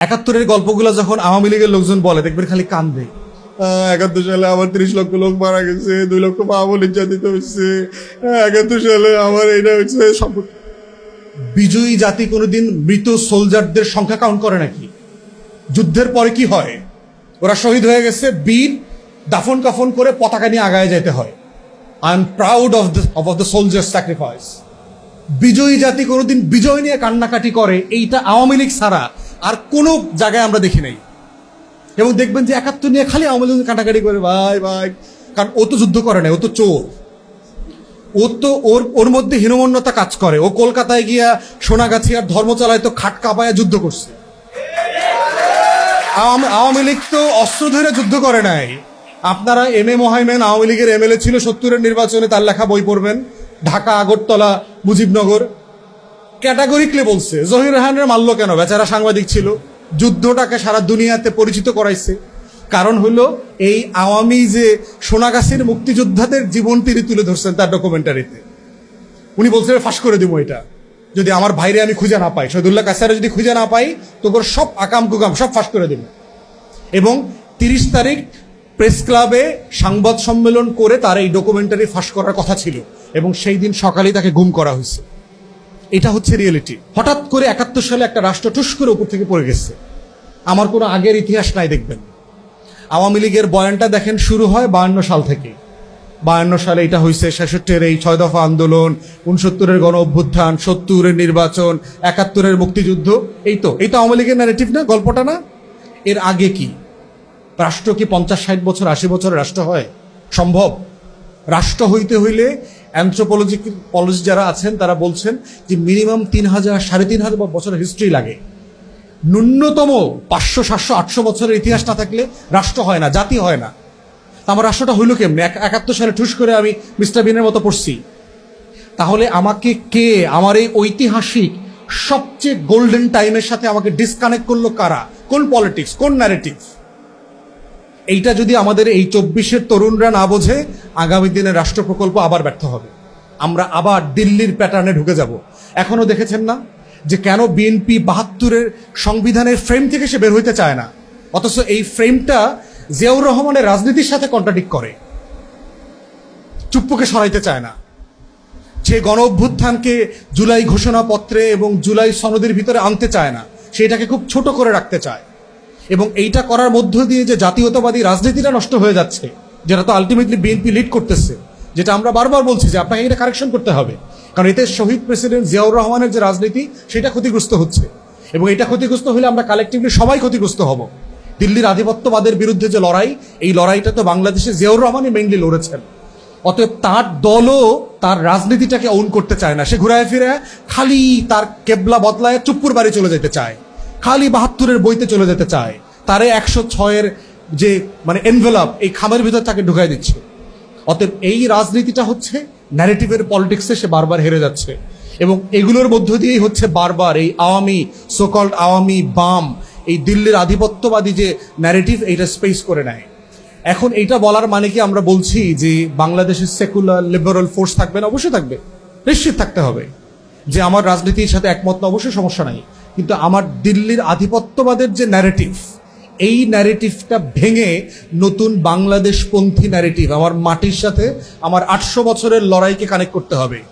একাত্তরের গল্পগুলো যখন আওয়ামী লীগের লোকজন বলে দেখবেন খালি কান্দে। একাত্তর সালে আমার তিরিশ লক্ষ লোক মারা গেছে দুই লক্ষ মামু নির্যাতিত হচ্ছে আহ, একাত্তর সালে আমার এটা হচ্ছে বিজয়ী জাতি কোনোদিন মৃত সোলজারদের সংখ্যা কাউন্ট করে নাকি? যুদ্ধের পরে কি হয়? ওরা শহীদ হয়ে গেছে বীর দাফন কাফন করে পতাকা নিয়ে আগায় যেতে হয়। I am proud of the of the soldier sacrifice বিজয়ী জাতি কোনোদিন বিজয় নিয়ে কান্নাকাটি করে এইটা আওয়ামী লীগ ছাড়া আর কোনো জায়গায় আমরা দেখি নাই। এবং দেখবেন যে একাত্তর নিয়ে খালি আওয়ামী লীগ কাটাকাটি করে, ভাই ভাই। কারণ ও তো যুদ্ধ করে না ও তো চোর। ও তো ওর ওর মধ্যে হীনমন্যতা কাজ করে। ও কলকাতায় গিয়া সোনাগাছি আর ধর্ম ধর্মচালায় তো খাট কাপায়া যুদ্ধ করছে। আওয়ামী লীগ তো অস্ত্র ধরে যুদ্ধ করে নাই। আপনারা এম এ মোহাইমেন, আওয়ামী লীগের এমএলএ ছিল সত্তরের নির্বাচনে তার লেখা বই পড়বেন। ঢাকা, আগরতলা, মুজিবনগর। ক্যাটাগরিকলি বলছে, জহির রাহানের মারলো কেন? বেচারা সাংবাদিক ছিল, যুদ্ধটাকে সারা দুনিয়াতে পরিচিত করাইছে। কারণ হলো, এই আওয়ামী যে সোনাগাছির মুক্তিযোদ্ধাদের জীবন তিনি তুলে ধরছেন তার ডকুমেন্টারিতে উনি বলছেন ফাঁস করে দিব এটা। যদি আমার ভাইরে আমি খুঁজে না পাই, শহীদুল্লাহ কাসারে যদি খুঁজে না পাই, তোর সব আকাম কুকাম সব ফাঁস করে দিব। এবং তিরিশ তারিখ প্রেস ক্লাবে সংবাদ সম্মেলন করে তার এই ডকুমেন্টারি ফাঁস করার কথা ছিল। এবং সেই দিন সকালেই তাকে গুম করা হয়েছে। এটা হচ্ছে রিয়েলিটি হঠাৎ করে একাত্তর সালে একটা রাষ্ট্র টুস করে উপর থেকে পড়ে গেছে। আমার কোনো আগের ইতিহাস নাই দেখবেন। আওয়ামী লীগের বয়ানটা দেখেন, শুরু হয় বায়ান্ন সাল থেকে। বায়ান্ন সালে এটা হয়েছে ছেষট্টের এই ছয় দফা আন্দোলন, উনসত্তরের গণ অভ্যুত্থান, সত্তরের নির্বাচন, একাত্তরের মুক্তিযুদ্ধ। এই তো এই তো আওয়ামী লীগের ন্যারেটিভ না, গল্পটা না? এর আগে কি? রাষ্ট্র কি পঞ্চাশ, ষাট বছর, আশি বছরের রাষ্ট্র হয়? সম্ভব। রাষ্ট্র হইতে হইলে অ্যান্থ্রোপোলজি পলজি যারা আছেন, তারা বলছেন যে মিনিমাম তিন হাজার, সাড়ে তিন হাজার বছরের হিস্ট্রি লাগে। ন্যূনতম পাঁচশো, সাতশো, আটশো বছরের ইতিহাস না থাকলে রাষ্ট্র হয় না, জাতি হয় না। আমার রাষ্ট্রটা হইল কেমনি? এক- একাত্তর সালে ঠুস করে আমি মিস্টার বিনের মতো পড়ছি। তাহলে আমাকে কে, আমার এই ঐতিহাসিক, সবচেয়ে গোল্ডেন টাইমের সাথে আমাকে ডিসকানেক্ট করল কারা? কোন পলিটিক্স কোন ন্যারেটিভ এইটা যদি আমাদের এই চব্বিশের তরুণরা না বোঝে, আগামী দিনে রাষ্ট্র প্রকল্প আবার ব্যর্থ হবে। আমরা আবার দিল্লির প্যাটার্নে ঢুকে যাব। এখনও দেখেছেন না যে কেন বিএনপি বাহাত্তরের সংবিধানের ফ্রেম থেকে সে বের হইতে চায় না? অথচ এই ফ্রেমটা জিয়াউর রহমানের রাজনীতির সাথে কন্ট্রাডিক্ট করে। চুপ্পুকে সরাইতে চায় না। সে গণ অভ্যুত্থানকে জুলাই ঘোষণাপত্রে এবং জুলাই সনদের ভিতরে আনতে চায় না। সেটাকে খুব ছোট করে রাখতে চায়। এবং এইটা করার মধ্য দিয়ে যে জাতীয়তাবাদী রাজনীতিটা নষ্ট হয়ে যাচ্ছে, যেটা তো আলটিমেটলি বিএনপি লিড করতেছে, যেটা আমরা বারবার বলছি যে আপনাকে এটা কারেকশন করতে হবে। কারণ এতে শহীদ প্রেসিডেন্ট জিয়াউর রহমানের যে রাজনীতি, সেটা ক্ষতিগ্রস্ত হচ্ছে। এবং এটা ক্ষতিগ্রস্ত হলে আমরা কালেকটিভলি সবাই ক্ষতিগ্রস্ত হব। দিল্লির আধিপত্যবাদের বিরুদ্ধে যে লড়াই, এই লড়াইটা তো বাংলাদেশে জিয়াউর রহমানই মেইনলি লড়েছেন। অতএব তার দলও তার রাজনীতিটাকে অন করতে চায় না। সে ঘুরায় ফিরে খালি তার কেবলা বদলায় চুপ্পুর বাড়ি চলে যেতে চায়। খালি বাহাত্তরের বইতে চলে যেতে চায়। তারে একশো ছয়ের যে মানে এনভেলপ এই খামের ভিতর তাকে ঢুকাই দিচ্ছে। অতএব এই রাজনীতিটা হচ্ছে ন্যারেটিভের পলিটিক্সে সে বারবার হেরে যাচ্ছে। এবং এগুলোর মধ্য দিয়েই হচ্ছে বারবার এই আওয়ামী সোকল্ড আওয়ামী বাম, এই দিল্লির আধিপত্যবাদী যে ন্যারেটিভ এইটা স্পেস করে নেয়। এখন এইটা বলার মানে কি আমরা বলছি যে বাংলাদেশের সেকুলার লিবারাল ফোর্স থাকবে না? অবশ্যই থাকবে। নিশ্চিত থাকতে হবে। যে আমার রাজনীতির সাথে একমত না, অবশ্যই সমস্যা নাই। কিন্তু আমার দিল্লির আধিপত্যবাদের যে ন্যারেটিভ এই ন্যারেটিভটা ভেঙে নতুন বাংলাদেশ পন্থী ন্যারেটিভ আমার মাটির সাথে আমার আটশো বছরের লড়াইকে কানেক্ট করতে হবে।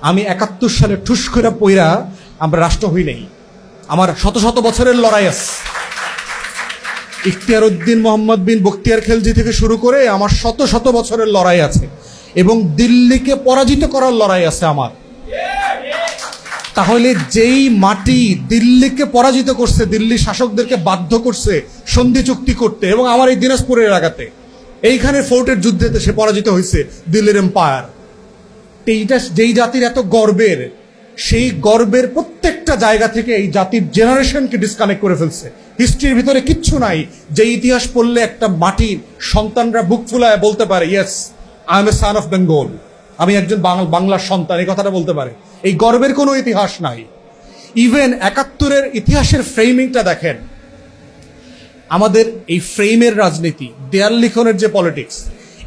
আমি একাত্তর সালে ঠুস করে পইরা আমরা রাষ্ট্র হই নাই। আমার শত শত বছরের লড়াই আছে। ইখতিয়ার উদ্দিন মোহাম্মদ বিন বখতিয়ার খেলজি থেকে শুরু করে আমার শত শত বছরের লড়াই আছে। এবং দিল্লিকে পরাজিত করার লড়াই আছে আমার। তাহলে যেই মাটি দিল্লিকে পরাজিত করছে, দিল্লি শাসকদেরকে বাধ্য করছে সন্ধি চুক্তি করতে এবং আমার এই দিনাজপুরের এলাকাতে এইখানে ফোর্টের যুদ্ধেতে সে পরাজিত হয়েছে দিল্লির এম্পায়ার এইটা যেই জাতির এত গর্বের, সেই গর্বের প্রত্যেকটা জায়গা থেকে এই জাতির জেনারেশনকে ডিসকানেক্ট করে ফেলছে। হিস্ট্রির ভিতরে কিচ্ছু নাই যে ইতিহাস পড়লে একটা মাটির সন্তানরা বুক ফুলায় বলতে পারে yes I am a son of Bengal আমি একজন বাংলা বাংলার সন্তান, এই কথাটা বলতে পারে। এই গর্বের কোনো ইতিহাস নাই। ইভেন একাত্তরের ইতিহাসের ফ্রেমিংটা দেখেন। আমাদের এই ফ্রেমের রাজনীতি, দেয়াল লিখনের যে পলিটিক্স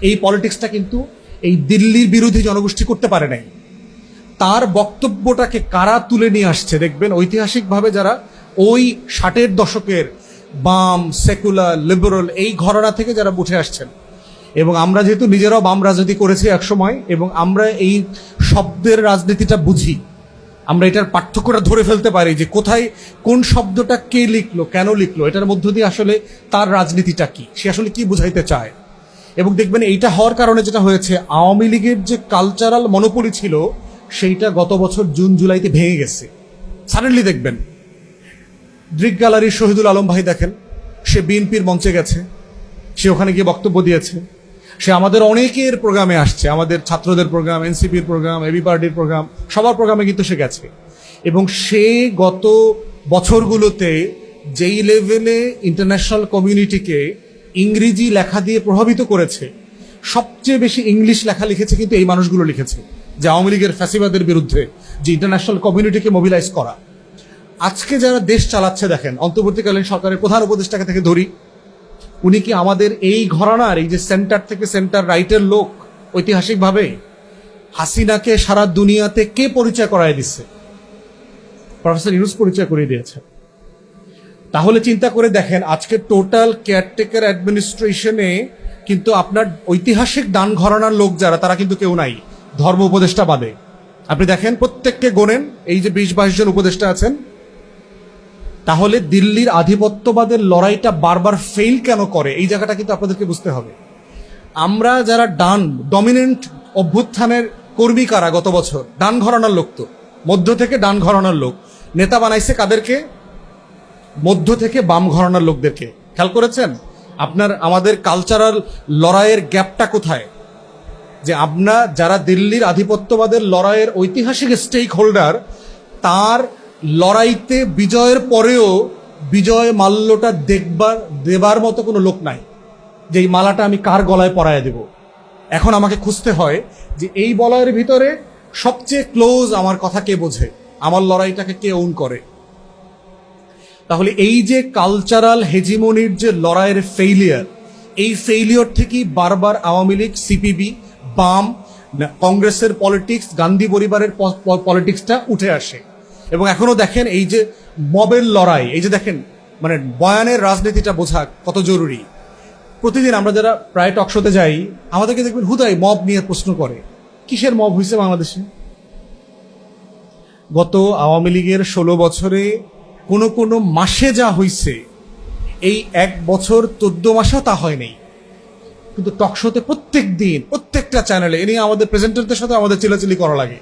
এই পলিটিক্সটা কিন্তু এই দিল্লির বিরোধী জনগোষ্ঠী করতে পারে নাই। তার বক্তব্যটাকে কারা তুলে নিয়ে আসছে দেখবেন? ঐতিহাসিকভাবে যারা ওই ষাটের দশকের বাম সেকুলার লিবারেল এই ঘরানা থেকে যারা উঠে আসছেন। এবং আমরা যেহেতু নিজেরাও বাম রাজনীতি করেছি একসময়, এবং আমরা এই শব্দের রাজনীতিটা বুঝি। আমরা এটার পার্থক্যটা ধরে ফেলতে পারি যে কোথায় কোন শব্দটা কে লিখলো, কেন লিখলো, এটার মধ্য দিয়ে আসলে তার রাজনীতিটা কি, সে আসলে কি বুঝাইতে চায়। এবং দেখবেন এইটা হওয়ার কারণে যেটা হয়েছে, আওয়ামী লীগের যে কালচারাল মনোপলি ছিল, সেইটা গত বছর জুন, জুলাইতে ভেঙে গেছে। সাডেনলি দেখবেন দৃক গ্যালারির শহীদুল আলম ভাই দেখেন, সে বিএনপির মঞ্চে গেছে, সে ওখানে গিয়ে বক্তব্য দিয়েছে। সে আমাদের অনেকের প্রোগ্রামে আসছে, আমাদের ছাত্রদের প্রোগ্রাম, এনসিপির প্রোগ্রাম, এবি পার্টির প্রোগ্রাম, সবার প্রোগ্রামে কিন্তু সে গেছে। এবং সে গত বছরগুলোতে যেই লেভেলে ইন্টারন্যাশনাল কমিউনিটিকে ইংরেজি লেখা দিয়ে প্রভাবিত করেছে, সবচেয়ে বেশি ইংলিশ লেখা লিখেছে কিন্তু এই মানুষগুলো লিখেছে, যে আওয়ামী লীগের ফ্যাসিবাদের বিরুদ্ধে যে ইন্টারন্যাশনাল কমিউনিটিকে মোবিলাইজ করা। আজকে যারা দেশ চালাচ্ছে দেখেন, অন্তর্বর্তীকালীন সরকারের প্রধান উপদেষ্টাকে থেকে ধরি উনি কি আমাদের এই ঘরানার, এই যে সেন্টার থেকে সেন্টার রাইটের লোক ঐতিহাসিকভাবে? হাসিনাকে সারা দুনিয়াতে কে পরিচয় করায় দিচ্ছে প্রফেসর ইউনুস পরিচয় করিয়ে দিয়েছে। তাহলে চিন্তা করে দেখেন, আজকে টোটাল কেয়ারটেকার অ্যাডমিনিস্ট্রেশনে কিন্তু আপনার ঐতিহাসিক দান ঘরানার লোক যারা, তারা কিন্তু কেউ নাই। ধর্ম উপদেষ্টা বাদে। আপনি দেখেন, প্রত্যেককে গোনেন। এই যে বিশ বাইশ জন উপদেষ্টা আছেন তাহলে দিল্লির আধিপত্যবাদের লড়াইটা বারবার ফেল কেন করে? এই জায়গাটা কিন্তু আপনাদেরকে বুঝতে হবে। আমরা যারা ডান ডমিনেন্ট অভ্যুত্থানের কর্মী কারা গত বছর? ডান ঘরানার লোক তো। মধ্য থেকে ডান ঘরানার লোক। নেতা বানাইছে কাদেরকে? মধ্য থেকে বাম ঘরানার লোকদেরকে। খেয়াল করেছেন? আপনার, আমাদের কালচারাল লড়াইয়ের গ্যাপটা কোথায়? যে আমরা যারা দিল্লির আধিপত্যবাদের লড়াইয়ের ঐতিহাসিক স্টেক হোল্ডার তার লড়াইতে বিজয়ের পরেও বিজয় মাল্যটা দেখবার, দেবার মতো কোনো লোক নাই। যে এই মালাটা আমি কার গলায় পরায় দেব? এখন আমাকে খুঁজতে হয় যে এই বলয়ের ভিতরে সবচেয়ে ক্লোজ আমার কথা কে বোঝে? আমার লড়াইটাকে কে ওন করে? তাহলে এই যে কালচারাল হেজিমনির যে লড়াইয়ের ফেইলিয়ার এই ফেইলিয়র থেকেই বারবার আওয়ামী লীগ সিপিবি বাম কংগ্রেসের পলিটিক্স গান্ধী পরিবারের পলিটিক্সটা উঠে আসে। এবং এখনও দেখেন এই যে মবের লড়াই, এই যে দেখেন মানে বয়ানের রাজনীতিটা বোঝা কত জরুরি। প্রতিদিন আমরা যারা প্রায় টকশোতে যাই, আমাদেরকে দেখবেন হুদাই মব নিয়ে প্রশ্ন করে, কিসের মব হয়েছে বাংলাদেশে? গত আওয়ামী লীগের ষোলো বছরে কোনো কোনো মাসে যা হইছে, এই এক বছর চোদ্দ মাসেও তা হয় নাই কিন্তু টকশোতে প্রত্যেক দিন, প্রত্যেকটা চ্যানেলে এ নিয়ে আমাদের প্রেজেন্টারদের সাথে আমাদের চিলাচিলি করা লাগে।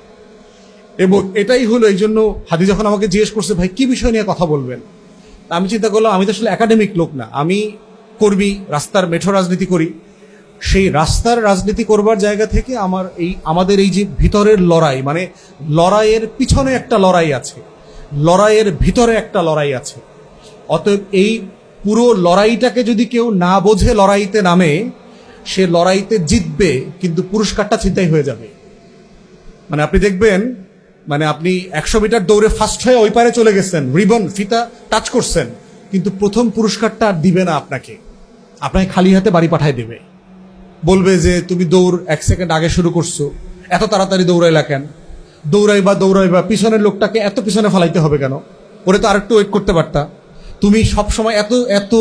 এবং এটাই হলো এই জন্য হাদি যখন আমাকে জিজ্ঞেস করছে, ভাই, কি বিষয় নিয়ে কথা বলবেন? আমি চিন্তা করলাম, আমি তো আসলে একাডেমিক লোক না। আমি কর্মী, রাস্তার মেঠো রাজনীতি করি। সেই রাস্তার রাজনীতি করবার জায়গা থেকে আমার এই, আমাদের এই যে ভিতরের লড়াই মানে লড়াইয়ের পিছনে একটা লড়াই আছে। লড়াইয়ের ভিতরে একটা লড়াই আছে। অতএব এই পুরো লড়াইটাকে যদি কেউ না বোঝে লড়াইতে নামে, সে লড়াইতে জিতবে, কিন্তু পুরস্কারটা চিন্তাই হয়ে যাবে। মানে আপনি দেখবেন মানে আপনি একশো মিটার দৌড়ে ফার্স্ট হয়ে ওই পারে চলে গেছেন। রিবন, ফিতা টাচ করছেন। কিন্তু প্রথম পুরস্কারটা আর দিবে না আপনাকে। আপনাকে খালি হাতে বাড়ি পাঠায় দেবে। বলবে যে, তুমি দৌড় এক সেকেন্ড আগে শুরু করছ। এত তাড়াতাড়ি দৌড়াইলা কেন? দৌড়াইবা দৌড়াইবা, পিছনের লোকটাকে এত পিছনে ফালাইতে হবে কেন? ওরে তো আরেকটু ওয়েট করতে পারতা। তুমি সব সময় এত এত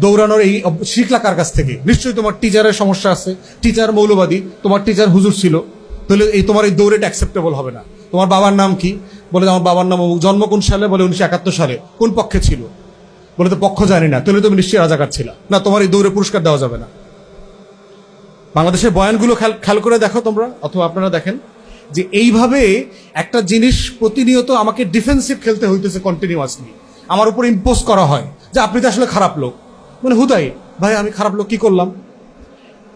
দৌড়ানোর এই শিখলা কার কাছ থেকে? নিশ্চয়ই তোমার টিচারের সমস্যা আছে। টিচার মৌলবাদী। তোমার টিচার হুজুর ছিল। তাহলে এই তোমার এই দৌড়েটা অ্যাকসেপ্টেবল হবে না। তোমার বাবার নাম কি? বলে আমার বাবার নাম জন্ম কোন সালে? বলে উনিশশো একাত্তর সালে। কোন পক্ষে ছিল? বলে তো পক্ষ জানি না। তাহলে তুমি নিশ্চয়ই রাজাকার ছিল। না, তোমার এই দৌড়ে পুরস্কার দেওয়া যাবে না। বাংলাদেশের বয়ানগুলো খেয়াল করে দেখো তোমরা, অথবা আপনারা দেখেন যে এইভাবে একটা জিনিস প্রতিনিয়ত আমাকে ডিফেন্সিভ খেলতে হইতেছে কন্টিনিউয়াসলি আমার উপর ইম্পোজ করা হয় যে আপনি তো আসলে খারাপ লোক। মানে হুদাই ভাই, আমি খারাপ লোক কি করলাম?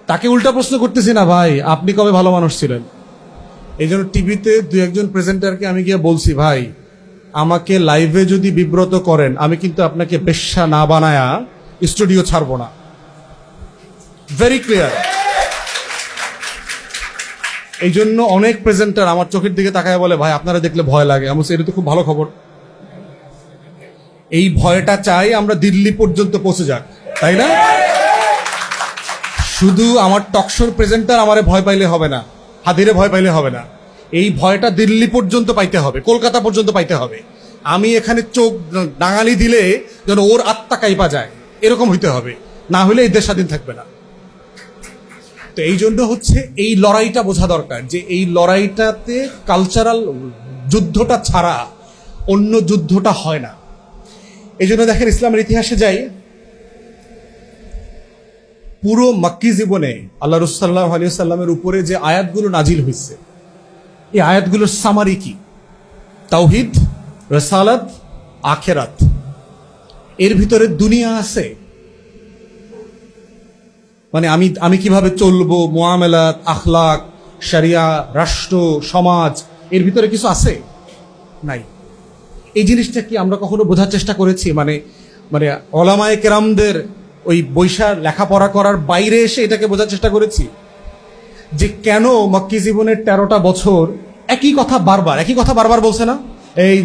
তাকে উল্টা প্রশ্ন করতেছি না, ভাই, আপনি কবে ভালো মানুষ ছিলেন? এই জন্য টিভিতে দু একজন প্রেজেন্টারকে আমি গিয়ে বলছি, ভাই, আমাকে লাইভে যদি বিব্রত করেন, আমি কিন্তু আপনাকে বেশ্যা না বানায়া স্টুডিও ছাড়বো না। ভেরি ক্লিয়ার এই জন্য অনেক প্রেজেন্টার আমার চোখের দিকে তাকায় বলে, ভাই, আপনারা দেখলে ভয় লাগে। আমি এটা তো খুব ভালো খবর। এই ভয়টা চাই আমরা দিল্লি পর্যন্ত পৌঁছে যাক, তাই না? শুধু আমার টকশোর প্রেজেন্টার আমারে ভয় পাইলে হবে না। হাদিরে ভয় পাইলে হবে না। এই ভয়টা দিল্লি পর্যন্ত পাইতে হবে, কলকাতা পর্যন্ত পাইতে হবে। আমি এখানে চোখ ডাঙালি দিলে যেন ওর আত্মা কাইপা যায়, এরকম হইতে হবে। না হলে এই দেশ স্বাধীন থাকবে না। তো এই জন্য হচ্ছে এই লড়াইটা বোঝা দরকার যে এই লড়াইটাতে কালচারাল যুদ্ধটা ছাড়া অন্য যুদ্ধটা হয় না। এই জন্য দেখেন ইসলামের ইতিহাসে যাই পুরো মাক্কি জীবনে আল্লাহ রুসাল্লাহ আলী সাল্লামের উপরে যে আয়াতগুলো নাজিল হয়েছে, এই আয়াতগুলোর সামারি কি? তাওহিদ, রসালাত, আখেরাত। এর ভিতরে দুনিয়া আছে। মানে আমি আমি কীভাবে চলবো মোয়ামেলাত আখলাক, শরিয়া, রাষ্ট্র, সমাজ, এর ভিতরে কিছু আছে? নাই। এই জিনিসটা কি আমরা কখনো বোঝার চেষ্টা করেছি? মানে মানে অলামায়ে কেরামদের ওই বৈশা লেখাপড়া করার বাইরে এসে এটাকে বোঝার চেষ্টা করেছি যে কেন মক্কি জীবনের তেরোটা বছর একই কথা বারবার, একই কথা বারবার বলছে না? এই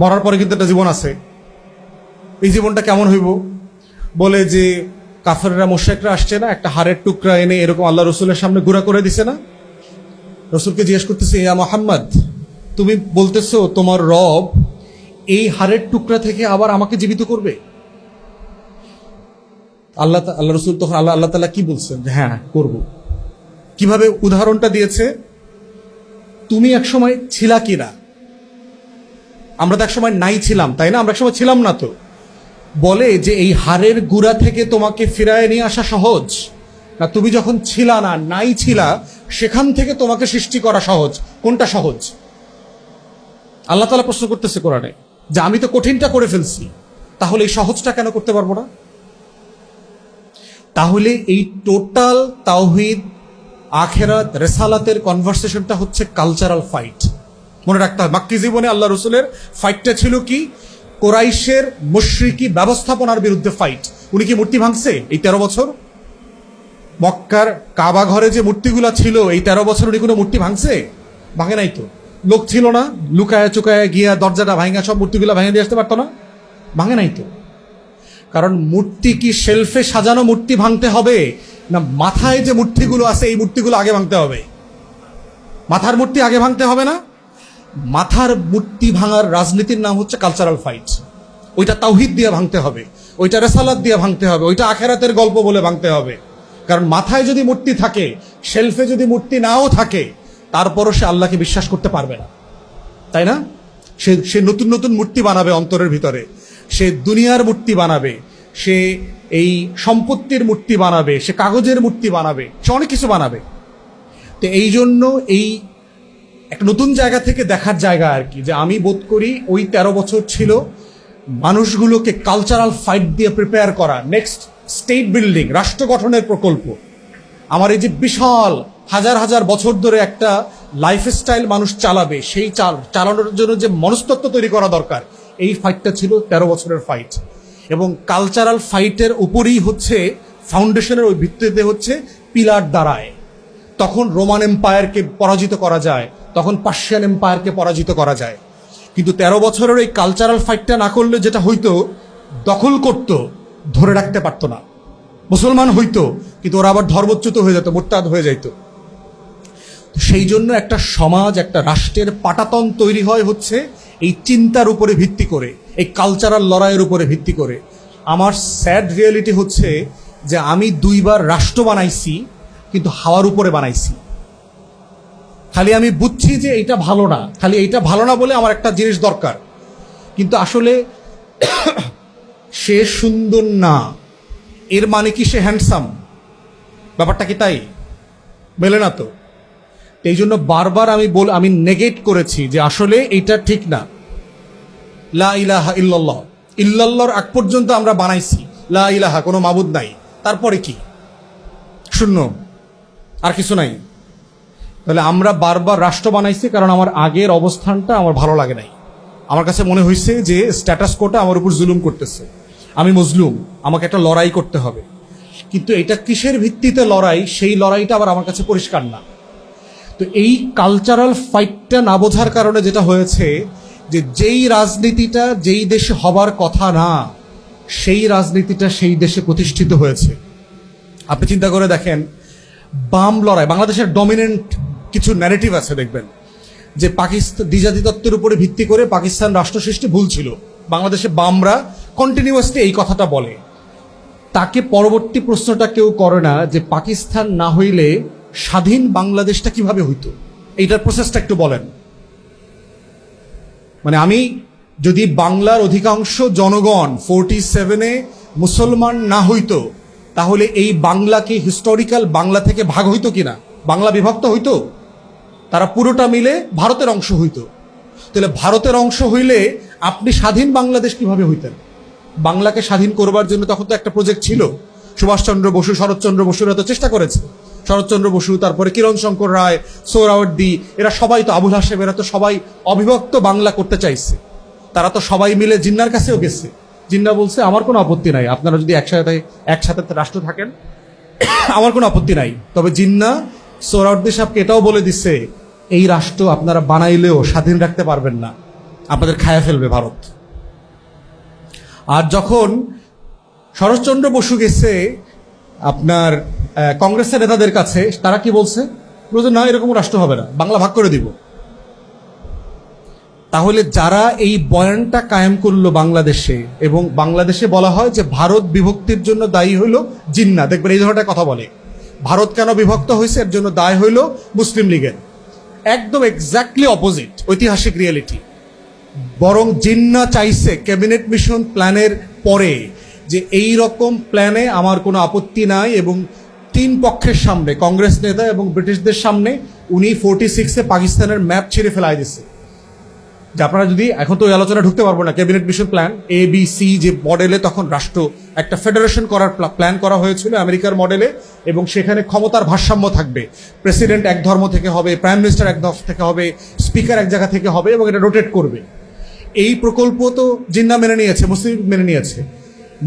মরার পরে কিন্তু একটা জীবন আছে। এই জীবনটা কেমন হইব? বলে যে কাফেররা, মোশেকরা আসছে না, একটা হাড়ের টুকরা এনে এরকম আল্লাহ রসুলের সামনে গুড়া করে দিছে না? রসুলকে জিজ্ঞেস করতেছে, ইয়া মোহাম্মদ, তুমি বলতেছো তোমার রব এই হাড়ের টুকরা থেকে আবার আমাকে জীবিত করবে? আল্লাহ আল্লাহ রসুল তখন আল্লাহ আল্লাহ তালা কি বলছেন? যে হ্যাঁ করব। কীভাবে উদাহরণটা দিয়েছে? তুমি একসময় ছিলা কিনা? আমরা তো একসময় নাই ছিলাম, তাই না? আমরা একসময় ছিলাম না তো। বলে যে এই হারের গুড়া থেকে তোমাকে ফিরায় নিয়ে আসা সহজ। না, তুমি যখন ছিলা না, নাই ছিলা, সেখান থেকে তোমাকে সৃষ্টি করা সহজ। কোনটা সহজ? আল্লাহ তালা প্রশ্ন করতেছে কোরআনে, যে আমি তো কঠিনটা করে ফেলছি, তাহলে এই সহজটা কেন করতে পারব না? তাহলে এই টোটাল তাওহিদ, আখেরাত, রেসালাতের কনভারসেশনটা হচ্ছে কালচারাল ফাইট। মনে রাখতে হবে মাক্কি জীবনে আল্লাহ রসুলের ফাইটটা ছিল কি? কোরাইশের মুশ্রিকি ব্যবস্থাপনার বিরুদ্ধে ফাইট। উনি কি মূর্তি ভাঙছে এই তেরো বছর? মক্কার কাবা ঘরে যে মূর্তিগুলো ছিল, এই তেরো বছর উনি কোনো মূর্তি ভাঙছে? ভাঙে নাই তো। লোক ছিল না, লুকায় চুকায় গিয়া দরজাটা ভাঙা সব মূর্তিগুলো ভাঙে দিয়ে আসতে পারতো না? ভাঙে নাই তো। কারণ মূর্তি কি শেলফে সাজানো মূর্তি ভাঙতে হবে? না মাথায় যে মূর্তিগুলো আছে, এই মূর্তিগুলো আগে ভাঙতে হবে? মাথার মূর্তি আগে ভাঙতে হবে না? মাথার মূর্তি ভাঙার রাজনীতির নাম হচ্ছে কালচারাল ফাইট ওইটা তাওহিদ দিয়ে ভাঙতে হবে, ওইটা রেসালাত দিয়ে ভাঙতে হবে, ওইটা আখেরাতের গল্প বলে ভাঙতে হবে। কারণ মাথায় যদি মূর্তি থাকে, শেলফে যদি মূর্তি নাও থাকে, তারপরও সে আল্লাহকে বিশ্বাস করতে পারবে না। তাই না? সে সে নতুন নতুন মূর্তি বানাবে অন্তরের ভিতরে। সে দুনিয়ার মূর্তি বানাবে, সে এই সম্পত্তির মূর্তি বানাবে, সে কাগজের মূর্তি বানাবে, সে অনেক কিছু বানাবে। তো এই জন্য এই একটা নতুন জায়গা থেকে দেখার জায়গা আর কি, যে আমি বোধ করি ওই তেরো বছর ছিল মানুষগুলোকে কালচারাল ফাইট দিয়ে প্রিপেয়ার করা নেক্সট স্টেট বিল্ডিং রাষ্ট্র গঠনের প্রকল্প। আমার এই যে বিশাল, হাজার হাজার বছর ধরে একটা লাইফস্টাইল মানুষ চালাবে, সেই চাল, চালানোর জন্য যে মনস্তত্ব তৈরি করা দরকার এই ফাইটটা ছিল তেরো বছরের ফাইট এবং কালচারাল ফাইটের উপরেই হচ্ছে ফাউন্ডেশনের ওই ভিত্তিতে হচ্ছে পিলার দাঁড়ায় তখন রোমান এম্পায়ারকে পরাজিত করা যায়, তখন পার্সিয়ান এম্পায়ারকে পরাজিত করা যায়। কিন্তু তেরো বছরের এই কালচারাল ফাইটটা না করলে যেটা হইতো, দখল করত, ধরে রাখতে পারতো না। মুসলমান হইতো, কিন্তু ওরা আবার ধর্মচ্যুত হয়ে যেত, মোরতাদ হয়ে যাইতো। সেই জন্য একটা সমাজ, একটা রাষ্ট্রের পাটাতন তৈরি হয় হচ্ছে এই চিন্তার উপরে ভিত্তি করে, এই কালচারাল লড়াইয়ের উপরে ভিত্তি করে। আমার স্যাড রিয়েলিটি হচ্ছে যে আমি দুইবার রাষ্ট্র বানাইছি, কিন্তু হাওয়ার উপরে বানাইছি। খালি আমি বুঝছি যে এইটা ভালো না, খালি এইটা ভালো না বলে আমার একটা জিনিস দরকার। কিন্তু আসলে সে সুন্দর না, এর মানে কি সে হ্যান্ডসাম ব্যাপারটা কি তাই? মেলে না তো। এই জন্য বারবার আমি বল আমি নেগেট করেছি যে আসলে এটা ঠিক না। লা ইলাহা ইল্লাল্লাহ। ইল্লাল্লাহর আগ পর্যন্ত আমরা বানাইছি। লা ইলাহা, কোনো মাবুদ নাই। তারপরে কি? শূন্য। আর কিছু নাই। তাহলে আমরা বারবার রাষ্ট্র বানাইছি কারণ আমার আগের অবস্থানটা আমার ভালো লাগে নাই। আমার কাছে মনে হয়েছে যে স্ট্যাটাস কোটা আমার উপর জুলুম করতেছে। আমি মজলুম, আমাকে একটা লড়াই করতে হবে। কিন্তু এটা কিসের ভিত্তিতে লড়াই? সেই লড়াইটা আবার আমার কাছে পরিষ্কার না। তো এই কালচারাল ফাইটটা না বোঝার কারণে যেটা হয়েছে যে যেই রাজনীতিটা যেই দেশে হবার কথা না, সেই রাজনীতিটা সেই দেশে প্রতিষ্ঠিত হয়েছে। আপনি চিন্তা করে দেখেন, বাম লড়াই, বাংলাদেশের ডমিনেন্ট কিছু ন্যারেটিভ আছে, দেখবেন। যে পাকিস্তান দ্বিজাতি তত্ত্বের উপরে ভিত্তি করে পাকিস্তান রাষ্ট্র সৃষ্টি ভুল ছিল। বাংলাদেশে বামরা কন্টিনিউয়াসলি এই কথাটা বলে। তাকে পরবর্তী প্রশ্নটা কেউ করে না যে পাকিস্তান না হইলে স্বাধীন বাংলাদেশটা কীভাবে হইতো? এইটার প্রসেসটা একটু বলেন। মানে আমি যদি বাংলার অধিকাংশ জনগণ ফোরটি সেভেনে মুসলমান না হইতো, তাহলে এই বাংলাকে হিস্টোরিক্যাল বাংলা থেকে ভাগ হইতো কিনা? বাংলা বিভক্ত হইতো? তারা পুরোটা মিলে ভারতের অংশ হইতো। তাহলে ভারতের অংশ হইলে আপনি স্বাধীন বাংলাদেশ কীভাবে হইতেন? বাংলাকে স্বাধীন করবার জন্য তখন তো একটা প্রজেক্ট ছিল। সুভাষচন্দ্র বসু, শরৎচন্দ্র বসুরা তো চেষ্টা করেছে। শরৎচন্দ্র বসু, তারপরে কিরণ শঙ্কর রায় সোহরাওয়ার্দী এরা সবাই তো আবুল হাসেম এরা তো সবাই অবিভক্ত বাংলা করতে চাইছে। তারা তো সবাই মিলে জিন্নার কাছেও গেছে। জিন্না বলছে, আমার কোনো আপত্তি নাই। আপনারা যদি একসাথে একসাথে রাষ্ট্র থাকেন, আমার কোনো আপত্তি নাই। তবে জিন্না সোহরাওয়ার্দী সাহেবকে এটাও বলে দিচ্ছে এই রাষ্ট্র আপনারা বানাইলেও স্বাধীন রাখতে পারবেন না। আপনাদের খায়া ফেলবে ভারত। আর যখন শরৎচন্দ্র বসু গেছে আপনার কংগ্রেসের নেতাদের কাছে তারা কি বলছে? বলছে, না, এরকম রাষ্ট্র হবে না। বাংলা ভাগ করে দিব। তাহলে যারা এই বয়ানটা কায়েম করল বাংলাদেশে, এবং বাংলাদেশে বলা হয় যে ভারত বিভক্তির জন্য দায়ী হইল জিন্না। দেখবেন এই ধরনের কথা বলে। ভারত কেন বিভক্ত হয়েছে? এর জন্য দায় হইল মুসলিম লীগের। একদম এক্স্যাক্টলি অপোজিট ঐতিহাসিক রিয়েলিটি বরং জিন্না চাইছে ক্যাবিনেট মিশন প্ল্যানের পরে যে এই রকম প্ল্যানে আমার কোনো আপত্তি নাই এবং তিন পক্ষের সামনে, কংগ্রেস নেতা এবং ব্রিটিশদের সামনে উনি ফোরটি সিক্সে পাকিস্তানের ম্যাপ ছিঁড়ে ফেলাই দিচ্ছে যে আপনারা যদি এখন তো ওই আলোচনা ঢুকতে পারব না cabinet mission plan A B C যে মডেলে তখন রাষ্ট্র, একটা ফেডারেশন করার প্ল্যান করা হয়েছিল আমেরিকার মডেলে এবং সেখানে ক্ষমতার ভারসাম্য থাকবে। প্রেসিডেন্ট এক ধর্ম থেকে হবে প্রাইম মিনিস্টার এক ধর্ম থেকে হবে স্পিকার এক জায়গা থেকে হবে এবং এটা রোটেট করবে। এই প্রকল্প তো জিন্না মেনে নিয়েছে, মুসলিম মেনে নিয়েছে।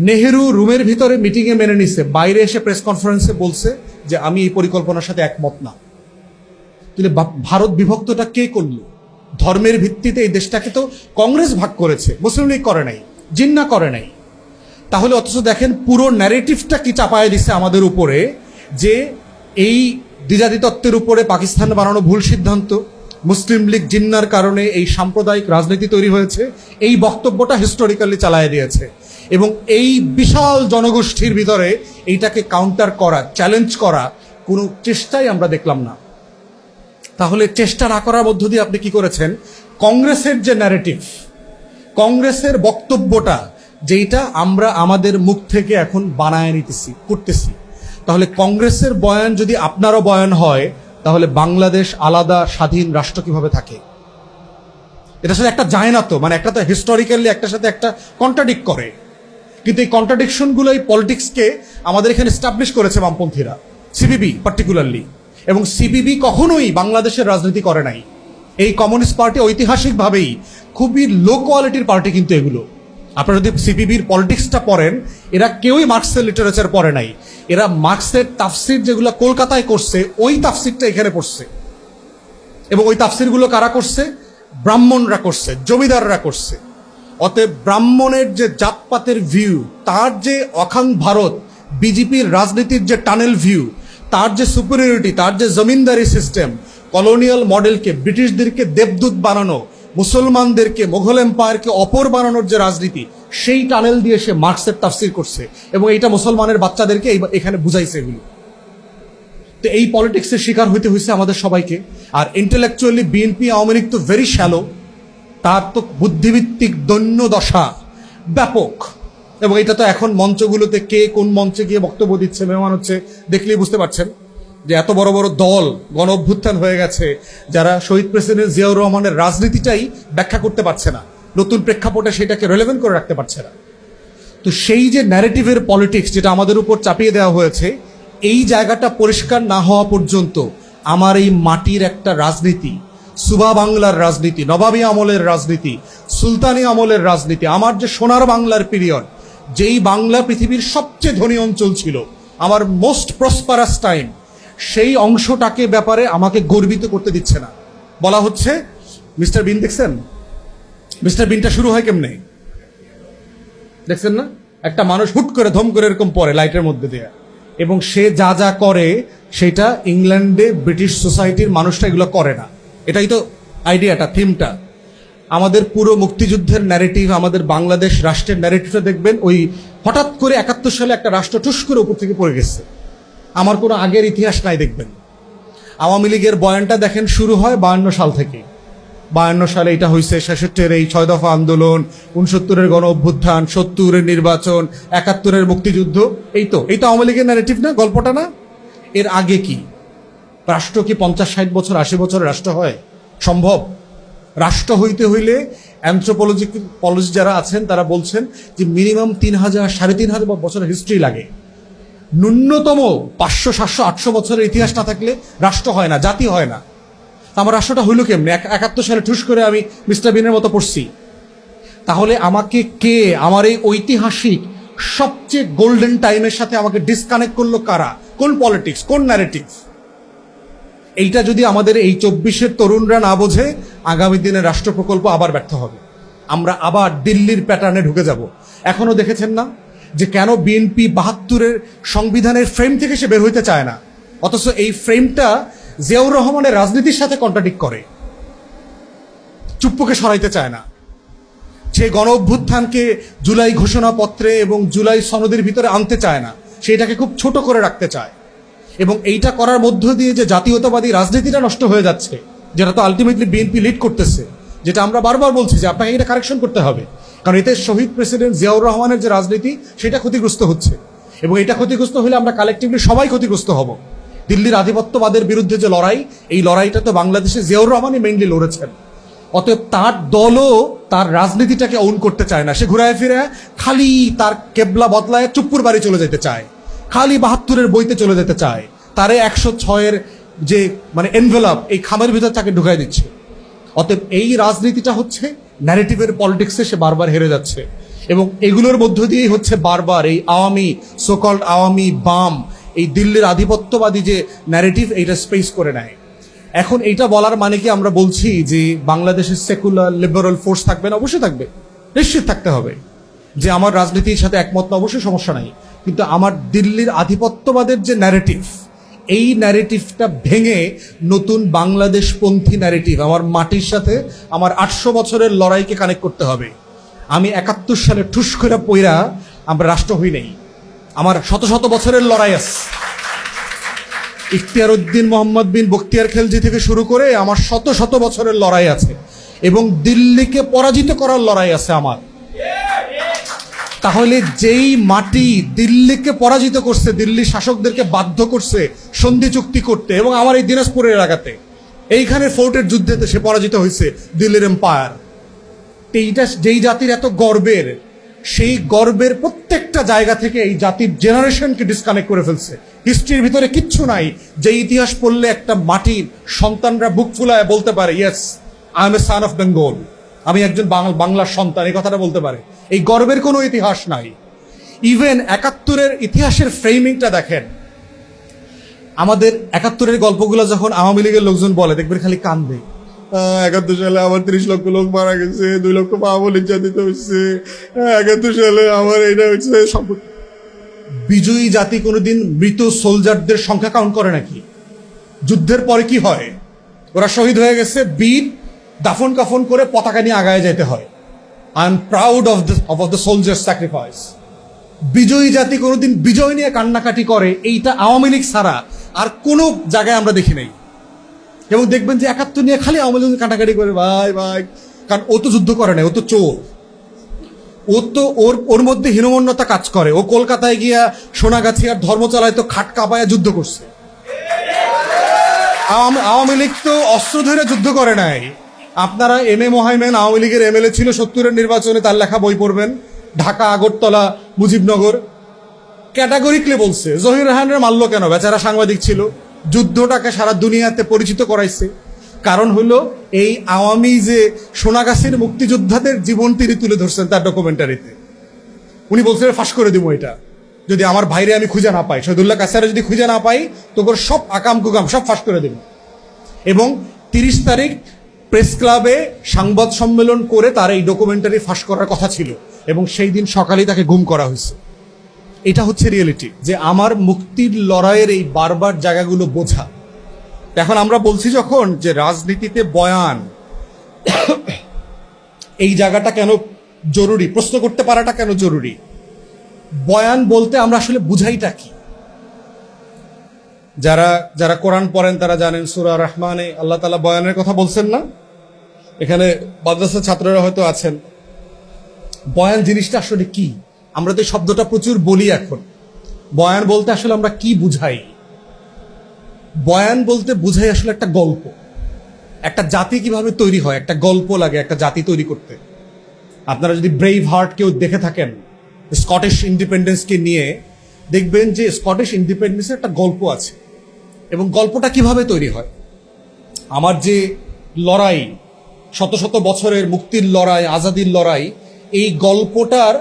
নেহেরু রুমের ভিতরে মিটিংয়ে মেনে নিছে। বাইরে এসে প্রেস কনফারেন্সে বলছে যে, আমি এই পরিকল্পনার সাথে একমত না। তাহলে ভারত বিভক্তটা কে করল? ধর্মের ভিত্তিতে এই দেশটাকে তো কংগ্রেস ভাগ করেছে। মুসলিম লীগ করে নাই, জিন্না করে নাই। তাহলে অথচ দেখেন পুরো ন্যারেটিভটা কি চাপায় দিছে আমাদের উপরে, যে এই দ্বিজাতি তত্ত্বের উপরে পাকিস্তান বানানো ভুল সিদ্ধান্ত, মুসলিম লীগ জিন্নার কারণে এই সাম্প্রদায়িক রাজনীতি তৈরি হয়েছে, এই বক্তব্যটা হিস্টোরিক্যালি চালায় দিয়েছে। এবং এই বিশাল জনগোষ্ঠীর ভিতরে এইটাকে কাউন্টার করা চ্যালেঞ্জ করা কোনো চেষ্টাই আমরা দেখলাম না। তাহলে চেষ্টা না করার মধ্য দিয়ে আপনি কি করেছেন? কংগ্রেসের যে ন্যারেটিভ কংগ্রেসের বক্তব্যটা যেটা আমরা আমাদের মুখ থেকে এখন বানায় নিতেছি, করতেছি। তাহলে কংগ্রেসের বয়ান যদি আপনারও বয়ান হয়, তাহলে বাংলাদেশ আলাদা স্বাধীন রাষ্ট্র কীভাবে থাকে? এটার সাথে একটা যায় না তো মানে একটা তো হিস্টোরিক্যালি একটার সাথে একটা কন্ট্রাডিক্ট করে। কিন্তু এই কন্ট্রাডিকশনগুলো এই পলিটিক্সকে আমাদের এখানে স্টাবলিশ করেছে বামপন্থীরা সিবিবি পার্টিকুলারলি এবং সিবিবি কখনোই বাংলাদেশের রাজনীতি করে নাই। এই কমিউনিস্ট পার্টি ঐতিহাসিকভাবেই খুবই লো কোয়ালিটির পার্টি কিন্তু এগুলো। আপনারা যদি সিপিবির পলিটিক্সটা পড়েন, এরা কেউই মার্কসের লিটারেচার পড়ে নাই। এরা মার্কসের তাফসির যেগুলো কলকাতায় করছে, ওই তাফসিরটা এখানে পড়ছে। এবং ওই তাফসিরগুলো কারা করছে? ব্রাহ্মণরা করছে, জমিদাররা করছে। অতএব ব্রাহ্মণের যে জাতপাতের ভিউ তার যে অখান ভারত, বিজেপির রাজনীতির যে টানেল ভিউ তার যে সুপিরিয়রিটি তার যে জমিনদারি সিস্টেম কলোনিয়াল মডেলকে ব্রিটিশদেরকে দেবদূত বানানো, মুসলমানদেরকে, মোঘল এম্পায়ারকে অপর বানানোর যে রাজনীতি, সেই টানেল দিয়ে সে মার্কসের তাফসির করছে এবং এইটা মুসলমানের বাচ্চাদেরকে এখানে বুঝাইছে এগুলো। তো এই পলিটিক্সের শিকার হইতে হয়েছে আমাদের সবাইকে। আর ইন্টেলেকচুয়ালি বিএনপি আওয়ামী লীগ তো ভেরি শ্যালো তার তো বুদ্ধিভিত্তিক দৈন্য দশা। ব্যাপক। এবং এটা তো এখন মঞ্চগুলোতে কে কোন মঞ্চে গিয়ে বক্তব্য দিচ্ছে, মেহমান হচ্ছে, দেখলেই বুঝতে পারছেন যে এত বড় বড় দল, গণ অভ্যুত্থান হয়ে গেছে, যারা শহীদ প্রেসিডেন্ট জিয়াউর রহমানের রাজনীতিটাই ব্যাখ্যা করতে পারছে না। নতুন প্রেক্ষাপটে সেটাকে রেলেভেন্ট করে রাখতে পারছে না। তো সেই যে ন্যারেটিভের পলিটিক্স যেটা আমাদের উপর চাপিয়ে দেওয়া হয়েছে, এই জায়গাটা পরিষ্কার না হওয়া পর্যন্ত আমার এই মাটির একটা রাজনীতি সুবা বাংলার রাজনীতি, নবাবী আমলের রাজনীতি, সুলতানি আমলের রাজনীতি, আমার যে সোনার বাংলার পিরিয়ড, যেই বাংলা পৃথিবীর সবচেয়ে ধনী অঞ্চল ছিল, আমার মোস্ট প্রসপারাস টাইম সেই অংশটাকে ব্যাপারে আমাকে গর্বিত করতে দিচ্ছে না। বলা হচ্ছে, মিস্টার বিন দেখছেন? মিস্টার বিনটা শুরু হয় কেমনে? দেখছেন না? একটা মানুষ হুট করে ধম করে এরকম পড়ে লাইটের মধ্যে দিয়ে। এবং সে যা যা করে, সেটা ইংল্যান্ডে ব্রিটিশ সোসাইটির মানুষটা এগুলো করে না। এটাই তো আইডিয়াটা থিমটা আমাদের পুরো মুক্তিযুদ্ধের ন্যারেটিভ আমাদের বাংলাদেশ রাষ্ট্রের ন্যারেটিভটা দেখবেন, ওই হঠাৎ করে একাত্তর সালে একটা রাষ্ট্র টুস করে উপর থেকে পড়ে গেছে। আমার কোনো আগের ইতিহাস নাই দেখবেন। আওয়ামী লীগের বয়ানটা দেখেন, শুরু হয় বায়ান্ন সাল থেকে। বায়ান্ন সালে এটা হয়েছে ছেষট্টির এই ছয় দফা আন্দোলন, উনসত্তরের গণ অভ্যুত্থান, সত্তরের নির্বাচন, একাত্তরের মুক্তিযুদ্ধ। এই তো এই তো আওয়ামী লীগের ন্যারেটিভ না, গল্পটা না? এর আগে কি? রাষ্ট্র কি পঞ্চাশ, ষাট বছর, আশি বছর রাষ্ট্র হয়? সম্ভব। রাষ্ট্র হইতে হইলে অ্যান্থ্রোপোলজি পলজি যারা আছেন, তারা বলছেন যে মিনিমাম তিন হাজার, সাড়ে তিন হাজার বছরের হিস্ট্রি লাগে। ন্যূনতম পাঁচশো, সাতশো, আটশো বছরের ইতিহাস না থাকলে রাষ্ট্র হয় না, জাতি হয় না। আমার রাষ্ট্রটা হইল কেমনি? এক- একাত্তর সালে ঠুস করে আমি মিস্টার বিনের মতো পড়ছি। তাহলে আমাকে কে, আমার এই ঐতিহাসিক, সবচেয়ে গোল্ডেন টাইমের সাথে আমাকে ডিসকানেক্ট করল কারা? কোন পলিটিক্স কোন ন্যারেটিভ এইটা যদি আমাদের এই চব্বিশের তরুণরা না বোঝে, আগামী দিনে রাষ্ট্র প্রকল্প আবার ব্যর্থ হবে। আমরা আবার দিল্লির প্যাটার্নে ঢুকে যাব। এখনও দেখেছেন না যে কেন বিএনপি বাহাত্তরের সংবিধানের ফ্রেম থেকে সে বের হইতে চায় না? অথচ এই ফ্রেমটা জিয়াউর রহমানের রাজনীতির সাথে কন্ট্রাডিক্ট করে। চুপ্পুকে সরাইতে চায় না। সে গণ অভ্যুত্থানকে জুলাই ঘোষণাপত্রে এবং জুলাই সনদের ভিতরে আনতে চায় না। সেটাকে খুব ছোট করে রাখতে চায়। এবং এইটা করার মধ্য দিয়ে যে জাতীয়তাবাদী রাজনীতিটা নষ্ট হয়ে যাচ্ছে, যেটা তো আলটিমেটলি বিএনপি লিড করতেছে, যেটা আমরা বারবার বলছি যে আপনাকে এটা কারেকশন করতে হবে। কারণ এতে শহীদ প্রেসিডেন্ট জিয়াউর রহমানের যে রাজনীতি, সেটা ক্ষতিগ্রস্ত হচ্ছে। এবং এটা ক্ষতিগ্রস্ত হলে আমরা কালেকটিভলি সবাই ক্ষতিগ্রস্ত হব। দিল্লির আধিপত্যবাদের বিরুদ্ধে যে লড়াই, এই লড়াইটা তো বাংলাদেশে জিয়াউর রহমানই মেইনলি লড়েছেন। অতএব তার দলও তার রাজনীতিটাকে অন করতে চায় না। সে ঘুরায় ফিরে খালি তার কেবলা বদলায় চুপ্পুর বাড়ি চলে যেতে চায়। খালি বাহাত্তরের বইতে চলে যেতে চায়। তারে একশো ছয়ের যে মানে এনভেলপ এই খামের ভিতর তাকে ঢুকাই দিচ্ছে। অতএব এই রাজনীতিটা হচ্ছে ন্যারেটিভের পলিটিক্সে সে বারবার হেরে যাচ্ছে। এবং এগুলোর মধ্য দিয়েই হচ্ছে বারবার এই আওয়ামী সোকল্ড আওয়ামী বাম, এই দিল্লির আধিপত্যবাদী যে ন্যারেটিভ এইটা স্পেস করে নেয়। এখন এইটা বলার মানে কি আমরা বলছি যে বাংলাদেশের সেকুলার লিবারাল ফোর্স থাকবে না? অবশ্যই থাকবে। নিশ্চিত থাকতে হবে। যে আমার রাজনীতির সাথে একমত না, অবশ্যই সমস্যা নাই। কিন্তু আমার দিল্লির আধিপত্যবাদের যে ন্যারেটিভ এই ন্যারেটিভটা ভেঙে নতুন বাংলাদেশপন্থী ন্যারেটিভ আমার মাটির সাথে আমার আটশো বছরের লড়াইকে কানেক্ট করতে হবে। আমি একাত্তর সালে ঠুস করে পইরা আমরা রাষ্ট্র হই নাই। আমার শত শত বছরের লড়াই আছে। ইখতিয়ার উদ্দিন মোহাম্মদ বিন বখতিয়ার খেলজি থেকে শুরু করে আমার শত শত বছরের লড়াই আছে। এবং দিল্লিকে পরাজিত করার লড়াই আছে আমার। তাহলে যেই মাটি দিল্লিকে পরাজিত করছে, দিল্লি শাসকদেরকে বাধ্য করছে সন্ধি চুক্তি করতে এবং আমার এই দিনাজপুরের এলাকাতে, এইখানে ফোর্টের যুদ্ধেতে সে পরাজিত হয়েছে দিল্লির এম্পায়ার। এইটা যেই জাতির এত গর্বের, সেই গর্বের প্রত্যেকটা জায়গা থেকে এই জাতির জেনারেশনকে ডিসকানেক্ট করে ফেলছে। হিস্ট্রির ভিতরে কিচ্ছু নাই, যে ইতিহাস পড়লে একটা মাটির সন্তানরা বুক ফুলায় বলতে পারে yes I am a son of Bengal আমি একজন বাংলা বাংলার সন্তান, এই কথাটা বলতে পারে। এই গর্বের কোনো ইতিহাস নাই। ইভেন একাত্তরের ইতিহাসের ফ্রেমিংটা দেখেন। আমাদের একাত্তরের গল্পগুলো যখন আওয়ামী লীগের লোকজন বলে দেখবেন খালি কান্দে। একাত্তর সালে আমার তিরিশ লক্ষ লোক মারা গেছে দুই লক্ষ পাবল নির্যাতিত হচ্ছে একাত্তর সালে আমার এটা হচ্ছে বিজয়ী জাতি কোনোদিন মৃত সোলজারদের সংখ্যা কাউন্ট করে নাকি? যুদ্ধের পরে কি হয়? ওরা শহীদ হয়ে গেছে বীর দাফন কাফন করে পতাকা নিয়ে আগায় যেতে হয়। I am proud of the of the soldier sacrifice বিজয়ী জাতি কোনোদিন বিজয় নিয়ে কান্নাকাটি করে, এইটা আওয়ামী লীগ ছাড়া আর কোনো জায়গায় আমরা দেখি নাই। এবং দেখবেন যে একাত্তর নিয়ে খালি আওয়ামী লীগ কাটাকাটি করে, ভাই ভাই, কারণ ও তো যুদ্ধ করে না ও তো চোর। ও তো ওর ওর মধ্যে হীনমন্যতা কাজ করে। ও কলকাতায় গিয়া সোনাগাছি আর ধর্মচালায় তো খাট কাপায়া যুদ্ধ করছে। আওয়ামী লীগ তো অস্ত্র ধরে যুদ্ধ করে নাই। আপনারা এম এ মোহাইমেন, আওয়ামী লীগের এমএলএ ছিল, সত্তরের নির্বাচনে তার লেখা বই পড়বেন। ঢাকা, আগরতলা, মুজিবনগর। ক্যাটাগরিকলি বলছে, জহির রাহানের মারল কেন? বেচারা সাংবাদিক ছিল। যুদ্ধটাকে সারা দুনিয়াতে পরিচিত করাইছে। কারণ হলো, এই আওয়ামী যে সোনাগাছির মুক্তিযোদ্ধাদের জীবন তিনি তুলে ধরছেন তার ডকুমেন্টারিতে উনি বলছিলেন ফাঁস করে দিব এটা। যদি আমার ভাইরে আমি খুঁজে না পাই, শহীদুল্লাহ কাসারে যদি খুঁজে না পাই তো ওর সব আকাম কুকাম সব ফাঁস করে দেব। এবং তিরিশ তারিখ প্রেস ক্লাবে সংবাদ সম্মেলন করে তার এই ডকুমেন্টারি ফাঁস করার কথা ছিল এবং সেই দিন সকালেই তাকে গুম করা হয়েছে। এটা হচ্ছে রিয়েলিটি যে আমার মুক্তির লড়াইয়ের এই বারবার জায়গাগুলো বোঝা। এখন আমরা বলছি যখন যে রাজনীতিতে বয়ান, এই জায়গাটা কেন জরুরি, প্রশ্ন করতে পারাটা কেন জরুরি? বয়ান বলতে আমরা আসলে বুঝাইটা কি? যারা যারা কোরআন পড়েন তারা জানেন সুরা রহমানে আল্লাহ তালা বয়ানের কথা বলছেন না। এখানে মাদ্রাসা ছাত্ররা হয়তো আছেন। বয়ান জিনিসটা আসলে কি? আমরা তো শব্দটা প্রচুর বলি এখন। বয়ান বলতে আসলে আমরা কি বুঝাই? বয়ান বলতে বুঝাই আসলে একটা গল্প। একটা জাতি কীভাবে তৈরি হয়? একটা গল্প লাগে, একটা জাতি তৈরি করতে। আপনারা যদি ব্রেভ হার্ট কেউ দেখে থাকেন স্কটিশ ইন্ডিপেন্ডেন্সকে নিয়ে, দেখবেন যে স্কটিশ ইন্ডিপেন্ডেন্সের একটা গল্প আছে। এবং গল্পটা কীভাবে তৈরি হয়? আমার যে লড়াই, শত শত বছরের মুক্তির লড়াই, আজাদির লড়াই, এই গল্পটার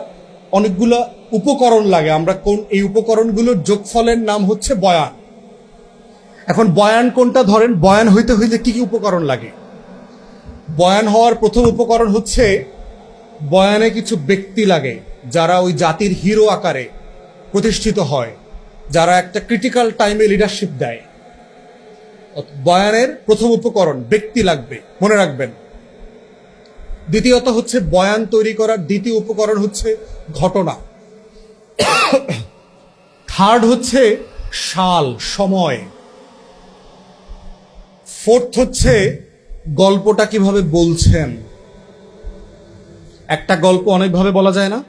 অনেকগুলো উপকরণ লাগে। আমরা কোন, এই উপকরণগুলোর যোগফলের নাম হচ্ছে বয়ান। এখন বয়ান কোনটা ধরেন? বয়ান হইতে হইলে কি কি উপকরণ লাগে? বয়ান হওয়ার প্রথম উপকরণ হচ্ছে, বয়ানে কিছু ব্যক্তি লাগে, যারা ওই জাতির হিরো আকারে প্রতিষ্ঠিত হয়, যারা একটা ক্রিটিক্যাল টাইমে লিডারশিপ দেয়। বয়ানের প্রথম উপকরণ, ব্যক্তি লাগবে, মনে রাখবেন। দ্বিতীয়ত হচ্ছে বয়ান তৈরি করার দ্বিতীয় উপকরণ হচ্ছে ঘটনা। থার্ড হচ্ছে সাল, সময়। ফোর্থ হচ্ছে গল্পটা কীভাবে বলছেন। একটা গল্প অনেকভাবে বলা যায় না?